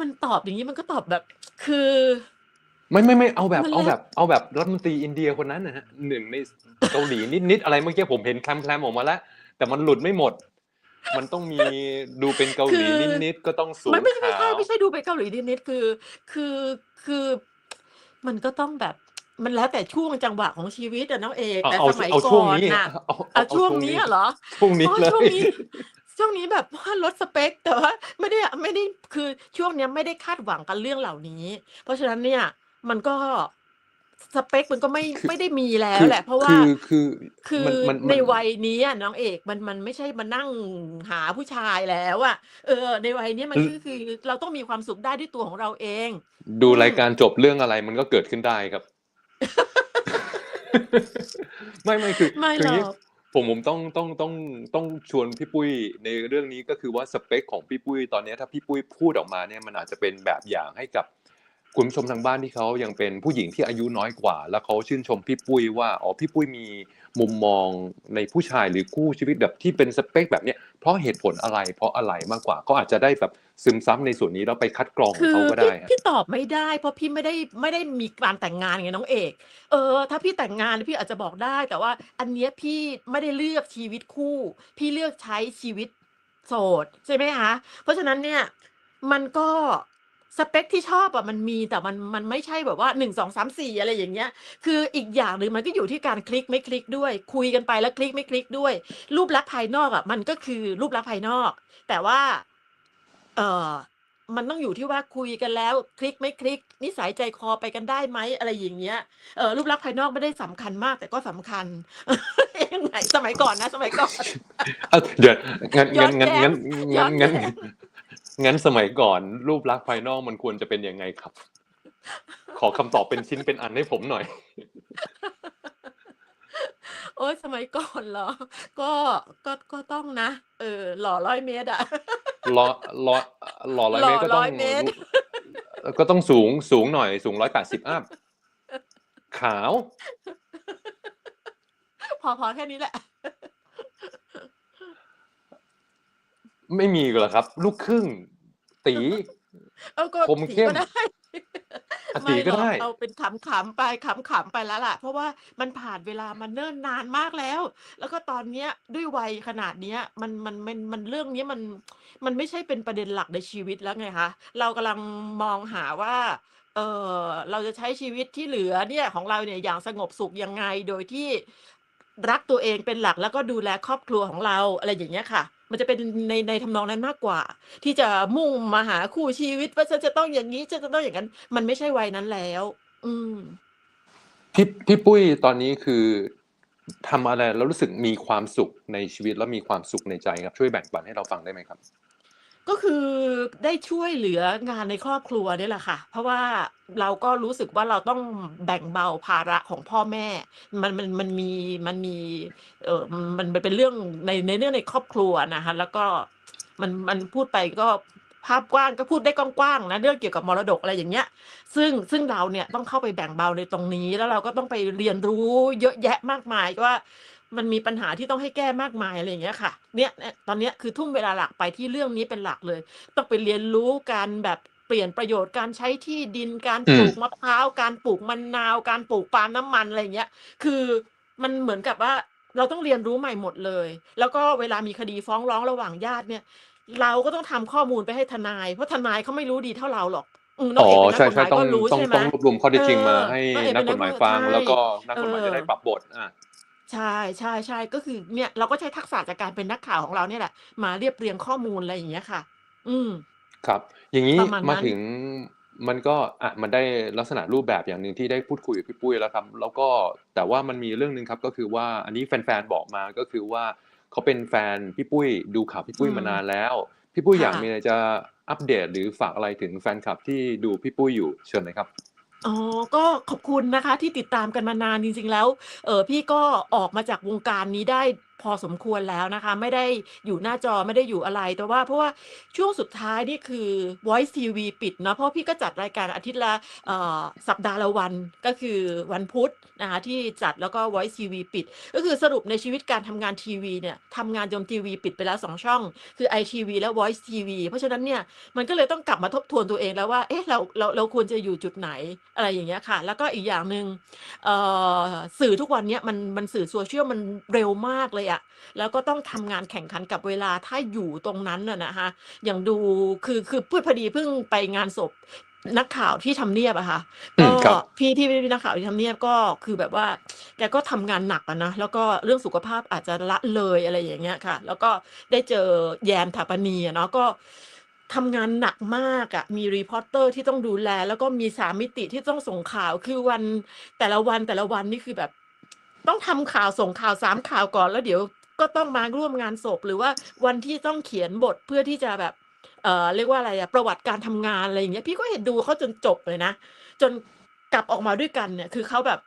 S2: มันตอบอย่างนี้มันก็ตอบแบบ คือ
S1: ไม่ไม่ไม่เอาแบบ
S2: มัน
S1: เอา
S2: แล้ว
S1: แบบ เอาแบบรัฐมนตรีอินเดียคนนั้นนะฮะหนึ่งในเกาหลีนิดๆอะไรเมื่อกี้ผมเห็นแคมแคมออกมาแล้ว แต่มันหลุดไม่หมด มันต้องมีดูเป็นเกาหลีนิดๆก็ต้องสูง
S2: ไม่ไม่ไม่
S1: ขา
S2: ใช่
S1: ว
S2: ไม่ใช่ดูไปเกาหลีนิดๆคือ คือคือมันก็ต้องแบบมันแล้วแต่ช่วงจังหวะของชีวิตอะน้องเอก
S1: เอา
S2: แต่
S1: เอา
S2: สมัย
S1: เอา
S2: ก่
S1: ช่วง
S2: อน
S1: นี้
S2: น่ะ
S1: เอาเอา
S2: เอา
S1: เอา
S2: ช่วงนี้อะเหรอ
S1: ช่วงนี้
S2: อ๋อ
S1: เล
S2: ช่วง
S1: ย
S2: นี้ช่วงนี้แบบว่าลดสเปคแต่ว่าไม่ได้ไม่ได้คือช่วงเนี้ยไม่ได้คาดหวังกันเรื่องเหล่านี้ เพราะฉะนั้นเนี่ยมันก็ สเปคมันก็ไม่
S1: คือ
S2: ไม่ได้มีแล้ว
S1: คือ
S2: แหละ เพราะว่า
S1: คือคือ
S2: คือ
S1: มันมัน
S2: ใน
S1: มัน
S2: วัยนี้อะน้องเอกมันมันไม่ใช่มานั่งหาผู้ชายแล้วอะเออ ในวัยเนี้ยมันก็คือเราต้องมีความสุขได้ด้วยตัวของเราเอง
S1: ดู
S2: อืม
S1: รายการจบเรื่องอะไรมันก็เกิดขึ้นได้ครับ ไม่ไม่คือ
S2: ไม่
S1: คือ
S2: หร
S1: อย่างนี้
S2: อก
S1: ผมผมต้องต้องต้องต้องชวนพี่ปุ้ยในเรื่องนี้ก็คือว่าสเปคของพี่ปุ้ยตอนนี้ถ้าพี่ปุ้ยพูดออกมาเนี่ยมันอาจจะเป็นแบบอย่างให้กับ คุณผู้ชมทางบ้านที่เขายังเป็นผู้หญิงที่อายุน้อยกว่า แล้วเขาชื่นชมพี่ปุ้ยว่าอ๋อพี่ปุ้ยมีมุมมองในผู้ชายหรือคู่ชีวิตแบบที่เป็นสเปคแบบเนี้ยเพราะเหตุผลอะไร เพราะอะไรมากกว่าเขาอาจจะได้แบบซึมซับในส่วนนี้แล้วไปคัดกรองของ
S2: คือ
S1: เขาก็
S2: พี่
S1: ได้ฮะ
S2: พี่ตอบไม่ได้เพราะพี่ไม่ได้ไม่ได้มีการแต่งงานไงน้องเอกเออ ถ้าพี่แต่งงานพี่อาจจะบอกได้ แต่ว่าอันเนี้ยพี่ไม่ได้เลือกชีวิตคู่ พี่เลือกใช้ชีวิตโสดใช่ไหมคะเพราะฉะนั้นเนี่ยมันก็ สเปคที่ชอบอะมันมีแต่มันมันไม่ใช่แบบว่าหนึ่งสองสามสี่อะไรอย่างเงี้ย คืออีกอย่างหนึ่งมันก็อยู่ที่การคลิกไม่คลิกด้วย คุยกันไปแล้วคลิกไม่คลิกด้วย รูปลักษณ์ภายนอกอะมันก็คือรูปลักษณ์ภายนอก แต่ว่า เออมันต้องอยู่ที่ว่าคุยกันแล้ว คลิกไม่คลิก นิสัยใจคอไปกันได้ไหมอะไรอย่างเงี้ยเออรูปลักษณ์ภายนอกไม่ได้สำคัญมาก แต่ก็สำคัญยังไงสมัยก่อนนะ สมัยก่อน
S1: อะเดี๋ยวงั้น
S2: ย้อ
S1: งั้
S2: น
S1: นงั้น
S2: แย้
S1: งั้น
S2: มย้
S1: งั้
S2: อนน
S1: งั้น
S2: แย้ม
S1: งั้นสมัยก่อนรูปลักษณ์ภายนอกมันควรจะเป็นยังไงครับ ขอคำตอบเป็นชิ้นเป็นอันให้ผมหน่อย
S2: โอ๊ยสมัยก่อนเหรอ ก็ก็ก็ต้องนะ เออ หล่อร้อยเมตรอะ
S1: รอรอหล่อร้อย
S2: หล่
S1: เม
S2: อ
S1: ตรก็ต้
S2: ร้
S1: อง
S2: อยเมตร
S1: ก็ต้องสูงสูงหน่อยสูงร้อยแปดสิบอัพขาว
S2: พอพอแค่นี้แหละ
S1: ไม่มีเหรอครับ ลูกครึ่ง ตี
S2: เออก็
S1: คม
S2: สี
S1: เข้ม
S2: ก็ได้
S1: อะ
S2: ไม่
S1: สี
S2: ห
S1: ก็
S2: รอก
S1: ได้
S2: เอาเป็นขำๆไปขำๆไปแล้วล่ะ เพราะว่ามันผ่านเวลามาเนิ่นนานมากแล้ว แล้วก็ตอนเนี้ยด้วยวัยขนาดเนี้ยมันมันมันมันเรื่องเนี้ยมันมันไม่ใช่เป็นประเด็นหลักในชีวิตแล้วไงคะเรากำลังมองหาว่า เออเราจะใช้ชีวิตที่เหลือเนี่ยของเราเนี่ยอย่างสงบสุขยังไงโดยที่ รักตัวเองเป็นหลักแล้วก็ดูแลครอบครัวของเราอะไรอย่างเงี้ยค่ะ มันจะเป็นในในทำนองนั้นมากกว่า ที่จะมุ่งมาหาคู่ชีวิตว่าฉันจะต้องอย่างนี้ฉันจะต้องอย่างนั้น มันไม่ใช่วัยนั้นแล้ว อืม
S1: พี่พี่ปุ้ยตอนนี้คือทำอะไรแล้วรู้สึกมีความสุขในชีวิตแล้วมีความสุขในใจครับช่วยแบ่งปันให้เราฟังได้ไหมครับ
S2: ก็คือได้ช่วยเหลืองานในครอบครัวนี่แหละค่ะ เพราะว่าเราก็รู้สึกว่าเราต้องแบ่งเบาภาระของพ่อแม่ มันมันมันมีมันมีเออมันมันเป็นเรื่องในในเรื่องในครอบครัวนะคะแล้วก็มันมันพูดไปก็ภาพกว้างก็พูดได้กว้างๆนะเรื่องเกี่ยวกับมรดกอะไรอย่างเงี้ย ซึ่งซึ่งเราเนี่ยต้องเข้าไปแบ่งเบาในตรงนี้แล้วเราก็ต้องไปเรียนรู้เยอะแยะมากมายว่า มันมีปัญหาที่ต้องให้แก้มากมายอะไรอย่างเงี้ยค่ะเนี่ยเนี่ยตอนเนี้ยคือทุ่มเวลาหลักไปที่เรื่องนี้เป็นหลักเลย ต้องไปเรียนรู้การแบบเปลี่ยนประโยชน์การใช้ที่ดินการ
S1: อื
S2: ป
S1: ม
S2: ลูกมะพร้าวการปลูกมะนาว การปลูกปาล์มน้ำมันอะไรอย่างเงี้ยคือมันเหมือนกับว่าเราต้องเรียนรู้ใหม่หมดเลย แล้วก็เวลามีคดีฟ้องร้องระหว่างญาติเนี่ย เราก็ต้องทำข้อมูลไปให้ทนาย เพราะทนายเขาไม่รู้ดีเท่าเราหรอกอืมน้อ
S1: อ๋
S2: ง
S1: อ
S2: เอกเป็นนัก
S1: ใช่
S2: กฎห
S1: ใช่
S2: มาย
S1: ต้อง
S2: ก็รู้
S1: ต้อง
S2: ใช่ไหม
S1: ต้องรวบรวมข้อ
S2: เอ
S1: เท็จจริงมา
S2: อ
S1: ให้
S2: น้องเอก
S1: นั
S2: เป็
S1: ก
S2: น
S1: ก
S2: นั
S1: ฎ
S2: ก
S1: หมาย
S2: กฎ
S1: ฟัง
S2: ใช่
S1: แล้วก็นัก
S2: เอก
S1: ฎหมายจะ
S2: อ
S1: ได้ปรับบทอะ
S2: ใช่ใช่ใช่ก็คือเนี่ย เราก็ใช้ทักษะจากการเป็นนักข่าวของเราเนี่ยแหละ มาเรียบเรียงข้อมูล อะไรอย่างเงี้ยค่ะ อืม
S1: ครับ อย่างนี้
S2: ประมาณ
S1: มา
S2: นั้น
S1: ถึง มันก็อะมันได้ลักษณะรูปแบบอย่างหนึ่งที่ได้พูดคุยกับพี่ปุ้ยแล้วครับ แล้วก็ แต่ว่ามันมีเรื่องหนึ่งครับ ก็คือว่า อันนี้แฟน ๆ บอกมา ก็คือว่า เขาเป็นแฟนพี่ปุ้ย ดูข่าวพี่ปุ้ย
S2: อืม
S1: มานานแล้ว พี่ปุ้ยอยาก
S2: ค่ะ
S1: มีอะไรจะอัปเดต หรือฝากอะไรถึงแฟนคลับที่ดูพี่ปุ้ยอยู่ เชิญเลยครับ
S2: อ๋อ ก็ขอบคุณนะคะที่ติดตามกันมานาน จริง ๆ แล้ว เออพี่ก็ออกมาจากวงการนี้ได้ พอสมควรแล้วนะคะ ไม่ได้อยู่หน้าจอไม่ได้อยู่อะไร แต่ว่าเพราะว่าช่วงสุดท้ายนี่คือ Voice TV ปิดเนาะเพราะพี่ก็จัดรายการอาทิตย์ละสัปดาห์ละวันก็คือวันพุธนะคะที่จัดแล้วก็ Voice TV ปิด ก็คือสรุปในชีวิตการทำงานทีวีเนี่ยทำงานจนทีวีปิดไปแล้วสองช่อง คือ ITV และ Voice TV เพราะฉะนั้นเนี่ยมันก็เลยต้องกลับมาทบทวนตัวเองแล้วว่าเอ๊ะเราเราเราควรจะอยู่จุดไหนอะไรอย่างเงี้ยค่ะ แล้วก็อีกอย่างหนึ่งสื่อทุกวันเนี้ยมันมันสื่อโซเชียลมันเร็วมากเลยอะแล้วก็ต้องทำงานแข่งขันกับเวลาถ้าอยู่ตรงนั้นน่ะนะคะอย่างดูคือคือพูดพอดีเพิ่งไปงานศพนักข่าวที่ทำเนียบอะค่ะ
S1: อื
S2: ก็
S1: มครับ
S2: พี่ที่เป็นนักข่าวที่ทำเนียบก็คือแบบว่าแกก็ทำงานหนักอะนะแล้วก็เรื่องสุขภาพอาจจะละเลยอะไรอย่างเงี้ยค่ะ แล้วก็ได้เจอแยมถาปนีอะเนาะก็ทำงานหนักมากอะมีรีพอร์เตอร์ที่ต้องดูแล แล้วก็มีสามมิติที่ต้องส่งข่าวคือวันแต่ละวันแต่ละวันนี่คือแบบ ต้องทำข่าวส่งข่าวสามข่าวก่อนแล้วเดี๋ยวก็ต้องมาร่วมงานศพหรือว่าวันที่ต้องเขียนบทเพื่อที่จะแบบเอ่อเรียกว่าอะไรอะประวัติการทำงานอะไรอย่างเงี้ยพี่ก็เห็นดูเขาจนจบเลยนะ จนกลับออกมาด้วยกันเนี่ย คือเขาแบบ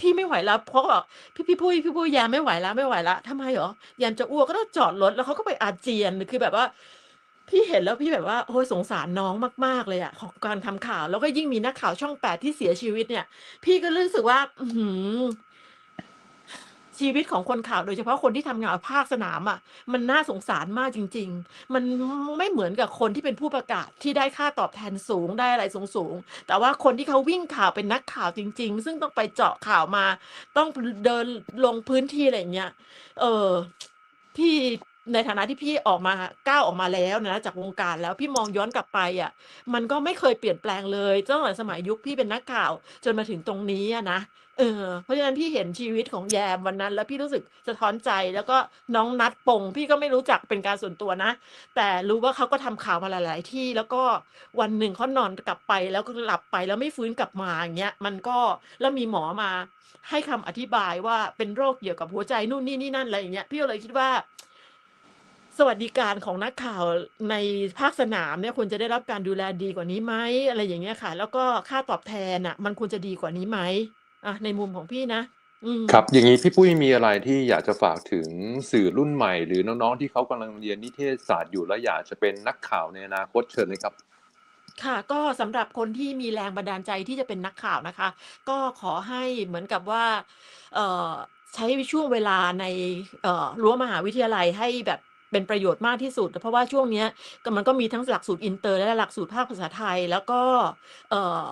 S2: พี่ไม่ไหวแล้วเพราะบอกพี่พี่พุ้ยพี่พุ้ยแยมไม่ไหวแล้วไม่ไหวแล้วทำไมเหรอแยมจะอ้วกก็ต้องจอดรถแล้วเขาก็ไปอาเจียนคือแบบว่า พี่เห็นแล้วพี่แบบว่าโอ้ยสงสารน้องมาก ๆ เลยอะของการทำข่าว แล้วก็ยิ่งมีนักข่าวช่องแปดที่เสียชีวิตเนี่ย พี่ก็รู้สึกว่า อื ชีวิตของคนข่าวโดยเฉพาะคนที่ทำงานภาคสนามอะมันน่าสงสารมากจริง ๆ มันไม่เหมือนกับคนที่เป็นผู้ประกาศที่ได้ค่าตอบแทนสูงได้อะไรสูงๆ แต่ว่าคนที่เขาวิ่งข่าวเป็นนักข่าวจริง ๆ ซึ่งต้องไปเจาะข่าวมา ต้องเดินลงพื้นที่อะไรอย่างเงี้ย เออพี่ในฐานะที่พี่ออกมาก้าวออกมาแล้วนะจากวงการแล้วพี่มองย้อนกลับไปอะ มันก็ไม่เคยเปลี่ยนแปลงเลยตั้งแต่สมัยยุคพี่เป็นนักข่าว จนมาถึงตรงนี้อะนะ เออเพราะฉะนั้นพี่เห็นชีวิตของแยมวันนั้น แล้วพี่รู้สึกสะท้อนใจแล้วก็น้องนัดปง พี่ก็ไม่รู้จักเป็นการส่วนตัวนะ แต่รู้ว่าเขาก็ทำข่าวมาหลาย ๆ ที่แล้วก็วันหนึ่งเขานอนกลับไปแล้วก็หลับไปแล้วไม่ฟื้นกลับมาอย่างเงี้ยมันก็แล้วมีหมอมา ให้คำอธิบายว่าเป็นโรคเกี่ยวกับหัวใจนู่นนี่นี่นั่นอะไรอย่างเงี้ยพี่ก็เลยคิดว่า สวัสดิการของนักข่าวในภาคสนามเนี่ยควรจะได้รับการดูแลดีกว่านี้ไหมอะไรอย่างเงี้ยค่ะ แล้วก็ค่าตอบแทนอะ มันควรจะดีกว่านี้ไหม อะในมุมของพี่นะอืม
S1: ครับ อย่างนี้พี่ปุ้ยมีอะไรที่อยากจะฝากถึงสื่อรุ่นใหม่ หรือน้องๆที่เขากำลังเรียนนิเทศศาสตร์อยู่และอยากจะเป็นนักข่าวในอนาคตเชิญเลยครับ
S2: ค่ะก็สำหรับคนที่มีแรงบันดาลใจที่จะเป็นนักข่าวนะคะ ก็ขอให้เหมือนกับว่าเอ่อใช้ช่วงเวลาในเอ่อรั้วมหาวิทยาลัยให้แบบเป็นประโยชน์มากที่สุด เพราะว่าช่วงเนี้ยก็มันก็มีทั้งหลักสูตรอินเตอร์และหลักสูตรภาคภาษาไทย แล้วก็เอ่อ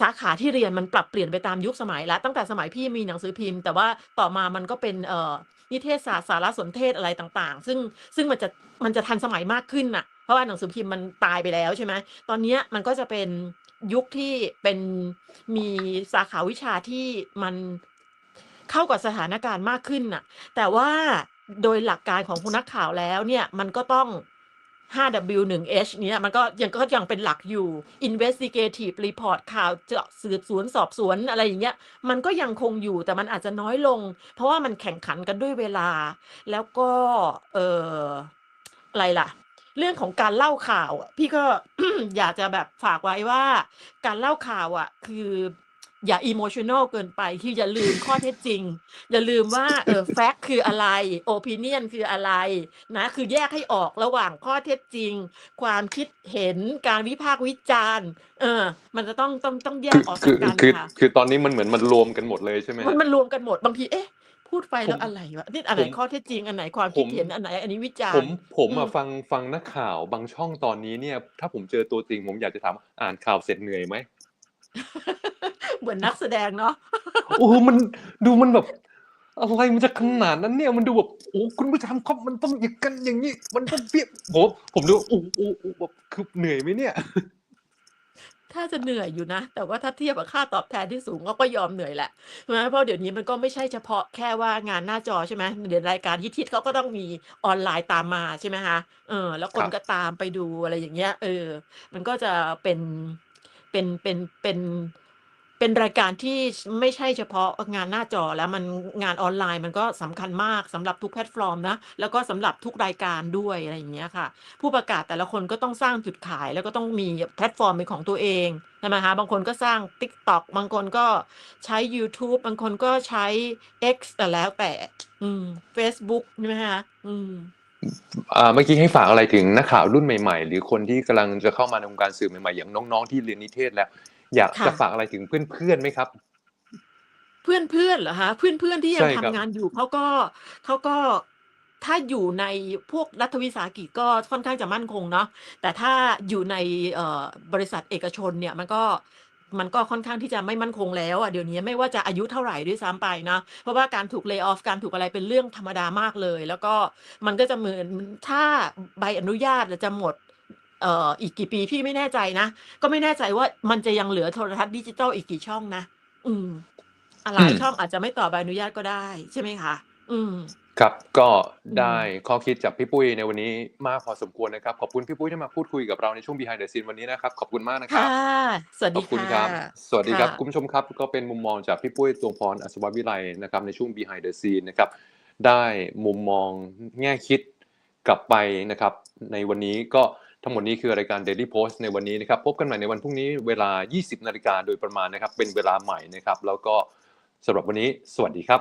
S2: สาขาที่เรียนมันปรับเปลี่ยนไปตามยุคสมัยแล้ว ตั้งแต่สมัยพี่มีหนังสือพิมพ์ แต่ว่าต่อมามันก็เป็นเอ่อนิเทศศาสตร์สารสนเทศอะไรต่างๆ ซึ่งซึ่งมันจะมันจะทันสมัยมากขึ้นน่ะ เพราะว่าหนังสือพิมพ์มันตายไปแล้วใช่ไหมตอนนี้มันก็จะเป็นยุคที่เป็นมีสาขาวิชาที่มันเข้ากับสถานการณ์มากขึ้นน่ะ แต่ว่าโดยหลักการของผู้นักข่าวแล้วเนี่ยมันก็ต้อง 5W1H เนี่ยมันก็ยังก็ยังเป็นหลักอยู่ investigative report ข่าวเจาะสืบสวนสอบสวนอะไรอย่างเงี้ยมันก็ยังคงอยู่แต่มันอาจจะน้อยลง เพราะว่ามันแข่งขันกันด้วยเวลา แล้วก็เอออะไรล่ะ เรื่องของการเล่าข่าวอะพี่ก็อยากจะแบบฝากไว้ว่า การเล่าข่าวอะ คือ อย่าอิโมชัน a ลเกินไปคืออย่าลืมข้อเท็จจริง อย่าลืมว่าเออแฟกต์คืออะไรโอปิเนียนคืออะไรนะคือแยกให้ออกระหว่างข้อเท็จจริง ความคิดเห็นการวิพากษ์วิจารณ์เออ มันจะต้องต้องต้องแย
S1: คื
S2: ก
S1: อ
S2: ออก
S1: คื
S2: จาก
S1: อ
S2: กัน
S1: คือ
S2: ค่ะ
S1: คือตอนนี้มันเหมือนมันรวมกันหมดเลยใช่ไหม
S2: มัน
S1: ฮะ
S2: มันรวมกันหมดบางทีเอ๊ะพูดไป
S1: ผ
S2: แล้
S1: ม
S2: วอะไรวะนี่อันไหน
S1: ผม
S2: ข้อเท็จจริงอันไหนความ
S1: ผ
S2: คิด
S1: ม
S2: เห็นอันไหนอันนี้วิจา
S1: ผ
S2: ร
S1: ม
S2: ณ์
S1: ผม
S2: อื
S1: อะ
S2: ม
S1: ฟังฟังนักข่าวบางช่องตอนนี้เนี่ย ถ้าผมเจอตัวจริงผมอยากจะถามอ่านข่าวเสร็จเหนื่อยไหม
S2: เหมือนนักแสดงเนาะ
S1: โอ้โหมันดูมันแบบ อะไรมันจะขนาดนั้นเนี่ยมันดูแบบโอ้คุณผู้ชมครับมันต้องอย่างกันอย่างนี้ มันต้องเปรียบผมผมดูโอ้โอ้โอ้แบบคือเหนื่อยไหมเนี่ย
S2: ถ้าจะเหนื่อยอยู่นะ แต่ว่าถ้าเทียบกับค่าตอบแทนที่สูงก็ก็ยอมเหนื่อยแหละใช่ไหมเพราะเดี๋ยวนี้มันก็ไม่ใช่เฉพาะแค่ว่างานหน้าจอใช่ไหมเดี๋ยวรายการฮิตๆเขาก็ต้องมีออนไลน์ตามมาใช่ไหมคะเออ แล้วค
S1: ครั
S2: น
S1: บ
S2: ก็ตามไปดูอะไรอย่างเงี้ย เออ มันก็จะเป็นเป็นเป็นเป็น เป็นรายการที่ไม่ใช่เฉพาะงานหน้าจอแล้วมันงานออนไลน์มันก็สำคัญมากสำหรับทุกแพลตฟอร์มนะแล้วก็สำหรับทุกรายการด้วยอะไรอย่างเงี้ยค่ะ ผู้ประกาศแต่ละคนก็ต้องสร้างจุดขายแล้วก็ต้องมีแพลตฟอร์มเป็นของตัวเองใช่ไหมคะบางคนก็สร้าง TikTok บางคนก็ใช้ YouTube บางคนก็ใช้ X แต่แล้วแต่ อืม Facebook ใช่ไหมคะอืม
S1: อ่าเมื่อกี้ให้ฝากอะไรถึงนักข่าวรุ่นใหม่ ๆ หรือคนที่กำลังจะเข้ามาในวงการสื่อใหม่ๆอย่างน้องๆที่เรียนนิเทศแล้ว อยาก
S2: ค่ะ
S1: จะฝากอะไรถึงเพื่อนๆไหมครับ
S2: เพื่อนเพื่อนเหรอคะเพื่อนเพื่อนที่ยัง
S1: ใช่ครับ
S2: ทำงานอยู่เขาก็เขาก็ถ้าอยู่ในพวกรัฐวิสาหกิจก็ค่อนข้างจะมั่นคงเนาะแต่ถ้าอยู่ในเอ่อบริษัทเอกชนเนี่ยมันก็มันก็ค่อนข้างที่จะไม่มั่นคงแล้วอะเดี๋ยวนี้ไม่ว่าจะอายุเท่าไหร่ด้วยซ้ำไปนะเพราะว่าการถูกเลิกออฟการถูกอะไรเป็นเรื่องธรรมดามากเลย แล้วก็มันก็จะเหมือนถ้าใบอนุญาตจะหมด เอ่ออีกกี่ปีพี่ไม่แน่ใจนะ ก็ไม่แน่ใจว่ามันจะยังเหลือโทรทัศน์ดิจิตอลอีกกี่ช่องนะ อืมอะหลาย
S1: อืม
S2: ช่องอาจจะไม่ต่อใบอนุญาตก็ได้ใช่ไหมคะ อืม
S1: ครับก็
S2: อืม
S1: ได้ข้อคิดจากพี่ปุ้ยในวันนี้มากพอสมควรนะครับ ขอบคุณพี่ปุ้ยที่มาพูดคุยกับเราในช่วง Behind the Scene วันนี้นะครับ ขอบคุณมากนะครั
S2: ค่ะ
S1: บ
S2: สวัส
S1: ข
S2: ดี
S1: อบคุณ
S2: ค่ะ
S1: ครับ สวัสดีครับ
S2: ค่ะ
S1: คุณผู้ชมครับ ก็เป็นมุมมองจากพี่ปุ้ยตวงพรอัศววิไลนะครับในช่วง Behind the Scene นะครับได้มุมมองแง่คิดกลับไปนะครับ ในวันนี้ก็ ทั้งหมดนี้คือรายการ Daily Post ในวันนี้นะครับ พบกันใหม่ในวันพรุ่งนี้เวลา 20 นาฬิกาโดยประมาณนะครับ เป็นเวลาใหม่นะครับ แล้วก็สำหรับวันนี้ สวัสดีครับ